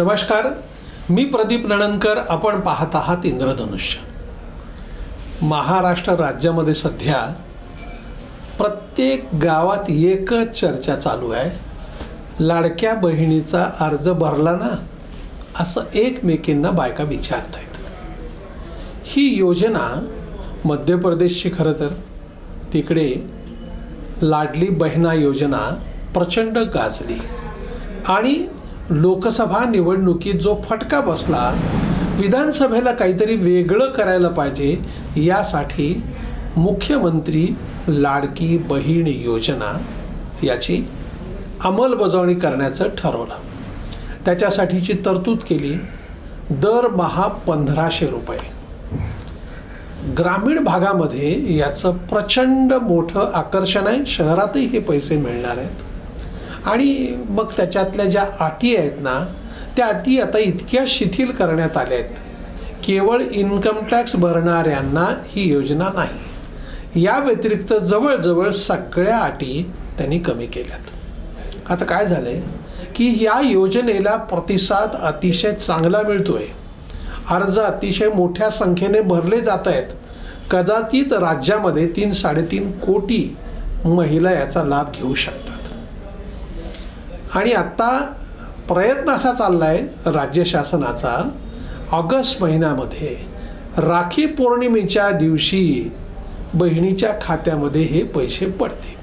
नमस्कार. मी प्रदीप नणनकर आपण पाहत आहात इंद्रधनुष्य. महाराष्ट्र राज्यामध्ये सध्या प्रत्येक गावात एकच चर्चा चालू आहे. लाडक्या बहिणीचा अर्ज भरला ना असं एकमेकींना बायका विचारत आहेत ही योजना मध्य प्रदेशची खरं तर. तिकडे लाडली बहिणा योजना प्रचंड गाजली. आणि लोकसभा निवडणुकीत जो फटका बसला विधानसभेला काहीतरी वेगळं करायला पाहिजे यासाठी मुख्यमंत्री लाडकी बहीण योजना याची अंमलबजावणी करण्याचं ठरवलं. त्याच्यासाठीची तरतूद केली दरमहा पंधराशे रुपये. ग्रामीण भागामध्ये याचं प्रचंड मोठं आकर्षण आहे शहरातही हे पैसे मिळणार आहेत. आणि मग त्याच्यातल्या ज्या अटी आहेत ना त्या अटी आता इतक्या शिथिल करण्यात आल्या आहेत. केवळ इन्कम टॅक्स भरणाऱ्यांना ही योजना नाही. या व्यतिरिक्त जवळजवळ सगळ्या अटी त्यांनी कमी केल्यात. आता काय झालंय? की या योजनेला प्रतिसाद अतिशय चांगला मिळतोय. अर्ज अतिशय मोठ्या संख्येने भरले जात आहेत. कदाचित राज्यामध्ये तीन साडेतीन कोटी महिला याचा लाभ घेऊ शकतात. आणि आत्ता प्रयत्न असा चालला आहे राज्य शासनाचा ऑगस्ट महिन्यामध्ये राखी पौर्णिमेच्या दिवशी बहिणीच्या खात्यामध्ये हे पैसे पडते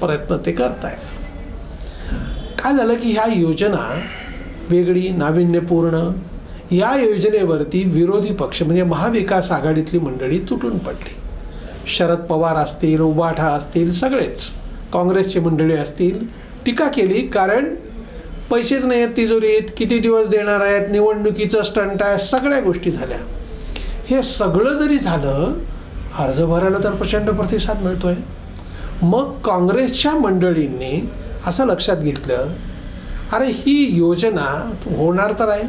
प्रयत्न ते करतायत. काय झालं की ह्या योजना वेगळी नाविन्यपूर्ण या योजनेवरती विरोधी पक्ष म्हणजे महाविकास आघाडीतली मंडळी तुटून पडली. शरद पवार असतील उबाठा असतील सगळेच. काँग्रेसची मंडळी असतील टीका केली कारण पैसेच नाही आहेत तिजोरीत किती दिवस देणार आहेत निवडणुकीचं स्टंट आहे सगळ्या गोष्टी झाल्या. हे सगळं जरी झालं अर्ज भरायला तर प्रचंड प्रतिसाद मिळतो आहे मग काँग्रेसच्या मंडळींनी असं लक्षात घेतलं अरे ही योजना होणार तर आहे.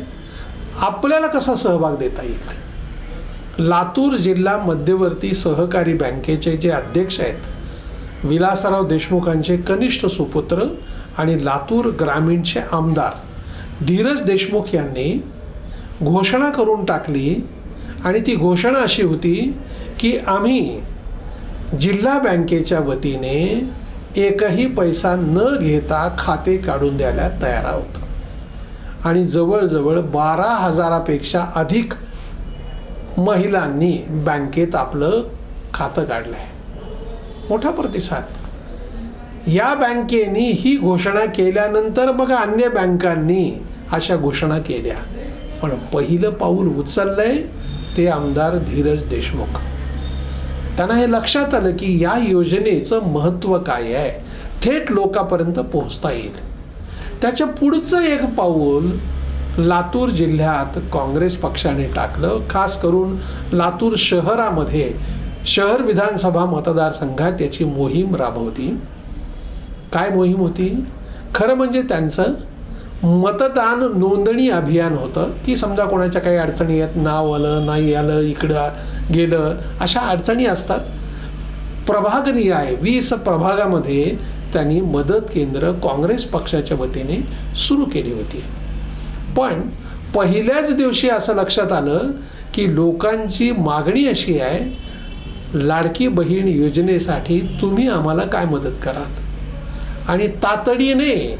आपल्याला कसा सहभाग देता येईल? लातूर जिल्हा मध्यवर्ती सहकारी बँकेचे जे अध्यक्ष आहेत विलासराव देशमुखांचे कनिष्ठ सुपुत्र आणि लातूर ग्रामीणचे आमदार धीरज देशमुख यांनी घोषणा करून टाकली. आणि ती घोषणा अशी होती की आम्ही जिल्हा बँकेच्या वतीने एकही पैसा न घेता खाते काढून द्यायला तयार आहोत. आणि जवळजवळ बारा हजारापेक्षा अधिक महिलांनी बँकेत आपलं खातं काढलं आहे मोठा प्रतिसाद. या बँकेनी ही घोषणा केल्यानंतर बघा अन्य बँकांनी अशा घोषणा केल्या. पण पहिलं पाऊल उचललंय ते आमदार धीरज देशमुख. त्यांना हे लक्षात आलं की या योजनेचं महत्त्व काय आहे? थेट लोकांपर्यंत पोहोचता येईल. त्याच्या पुढचं एक पाऊल लातूर जिल्ह्यात काँग्रेस पक्षाने टाकलं. खास करून लातूर शहरामध्ये शहर विधानसभा मतदारसंघात याची मोहीम राबवली काय मोहीम होती? खरं म्हणजे त्यांचं मतदान नोंदणी अभियान होतं. की समजा कोणाच्या काही अडचणी आहेत नाव आलं नाही आलं इकडं गेलं अशा अडचणी असतात. प्रभागनीय आहे. वीस प्रभागामध्ये त्यांनी मदत केंद्र काँग्रेस पक्षाच्या वतीने सुरू केली होती. पण पहिल्याच दिवशी असं लक्षात आलं की लोकांची मागणी अशी आहे लाडकी बहीण योजनेसाठी तुम्ही आम्हाला काय मदत कराल? आणि तातडीने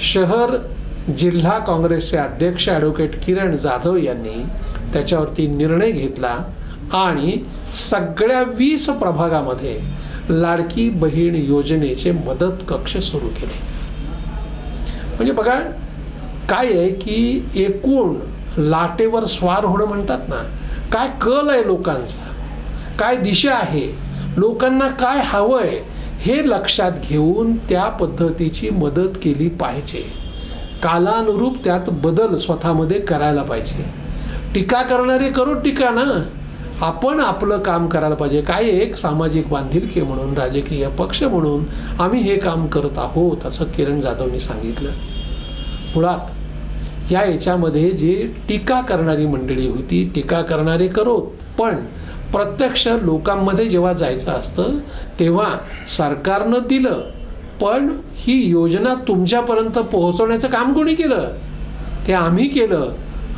शहर जिल्हा काँग्रेसचे अध्यक्ष ॲडव्होकेट किरण जाधव यांनी त्याच्यावरती निर्णय घेतला आणि सगळ्या वीस प्रभागामध्ये लाडकी बहीण योजनेचे मदत कक्ष सुरू केले. म्हणजे बघा काय आहे की एकूण लाटेवर स्वार होणं म्हणतात ना काय कल आहे लोकांचा. काय दिशा आहे? लोकांना काय हवं आहे हे लक्षात घेऊन त्या पद्धतीची मदत केली पाहिजे. कालानुरूप त्यात बदल स्वतःमध्ये करायला पाहिजे. टीका करणारे करू टीका ना? आपण आपलं काम करायला पाहिजे. काय एक सामाजिक बांधिलकी म्हणून राजकीय पक्ष म्हणून आम्ही हे काम करत आहोत असं किरण जाधवनी सांगितलं. मुळात या याच्यामध्ये जे टीका करणारी मंडळी होती टीका करणारे करोत पण प्रत्यक्ष लोकांमध्ये जेव्हा जायचं असतं तेव्हा सरकारनं दिलं पण ही योजना तुमच्यापर्यंत पोहोचवण्याचं काम कोणी केलं? ते आम्ही केलं.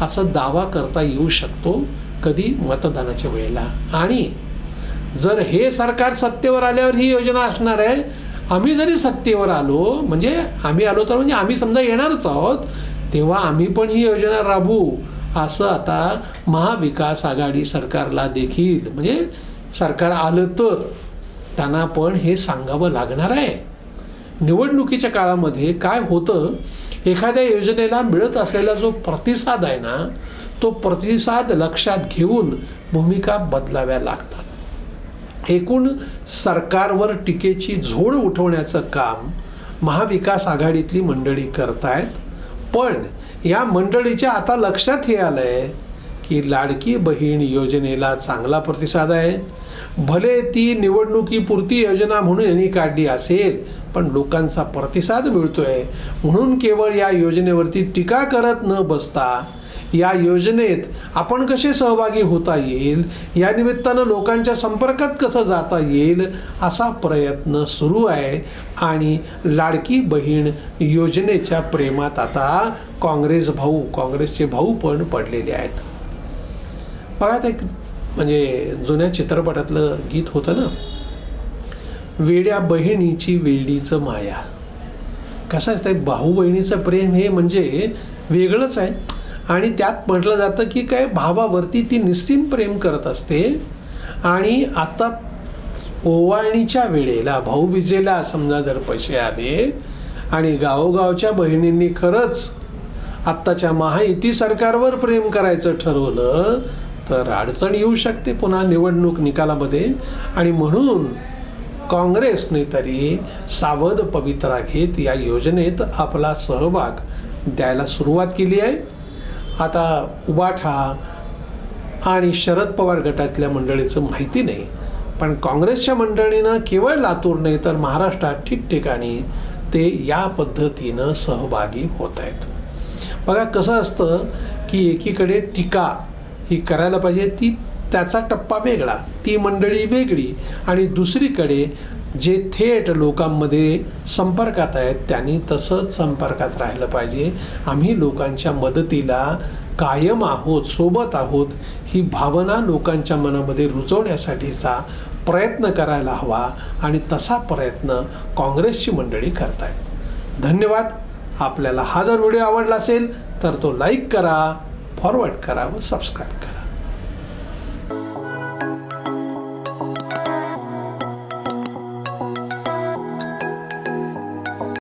असं दावा करता येऊ शकतो कधी मतदानाच्या वेळेला. आणि जर हे सरकार सत्तेवर आल्यावर ही योजना असणार आहे आम्ही जरी सत्तेवर आलो म्हणजे आम्ही आलो तर म्हणजे आम्ही समजा येणारच आहोत तेव्हा आम्ही पण ही योजना राबवू. असं आता महाविकास आघाडी सरकारला देखील म्हणजे सरकार आलं तर त्यांना पण हे सांगावं लागणार आहे. निवडणुकीच्या काळामध्ये काय होतं एखाद्या योजनेला मिळत असलेला जो प्रतिसाद आहे ना तो प्रतिसाद लक्षात घेऊन भूमिका बदलाव्या लागतात. एकूण सरकारवर टीकेची झोड उठवण्याचं काम महाविकास आघाडीतली मंडळी करतायत. पण या मंडळीच्या आता लक्षात हे आलं आहे की लाडकी बहीण योजनेला चांगला प्रतिसाद आहे. भले ती निवडणुकीपुरती योजना म्हणून यांनी काढली असेल पण लोकांचा प्रतिसाद मिळतो आहे म्हणून केवळ या योजनेवरती टीका करत न बसता या योजनेत आपण कसे सहभागी होता येईल? या निमित्तानं लोकांच्या संपर्कात कसं जाता येईल? असा प्रयत्न सुरू आहे. आणि लाडकी बहीण योजनेच्या प्रेमात आता काँग्रेस भाऊ काँग्रेसचे भाऊ पण पडलेले आहेत. बघा ते म्हणजे जुन्या चित्रपटातलं गीत होतं ना? वेड्या बहिणीची वेडीचं माया. कसं असतं भाऊ बहिणीचं प्रेम हे म्हणजे वेगळंच आहे. आणि त्यात म्हटलं जातं की काय भावावरती ती निस्सीम प्रेम करत असते. आणि आता ओवाळणीच्या वेळेला भाऊबीजेला समजा जर पैसे आले आणि गावोगावच्या बहिणींनी खरंच आत्ताच्या महायुती सरकारवर प्रेम करायचं ठरवलं तर अडचण येऊ शकते पुन्हा निवडणूक निकालामध्ये. आणि म्हणून काँग्रेसने तरी सावध पवित्रा घेत या योजनेत आपला सहभाग द्यायला सुरुवात केली आहे. आता उबाठा आणि शरद पवार गटातल्या मंडळीचं माहिती नाही पण काँग्रेसच्या मंडळीनं केवळ लातूर नाही तर महाराष्ट्रात ठिकठिकाणी ते या पद्धतीनं सहभागी होत आहेत. बघा कसं असतं की एकीकडे टीका ही करायला पाहिजे ती त्याचा टप्पा वेगळा ती मंडळी वेगळी आणि दुसरीकडे जे थेट लोकांमध्ये संपर्कात आहेत त्यांनी तसंच संपर्कात राहिलं पाहिजे. आम्ही लोकांच्या मदतीला कायम आहोत सोबत आहोत ही भावना लोकांच्या मनामध्ये रुजवण्यासाठीचा प्रयत्न करायला हवा आणि तसा प्रयत्न काँग्रेसची मंडळी करत आहेत धन्यवाद. आपल्याला हा जर व्हिडिओ आवडला असेल तर तो लाईक करा फॉरवर्ड करा व सबस्क्राईब करा.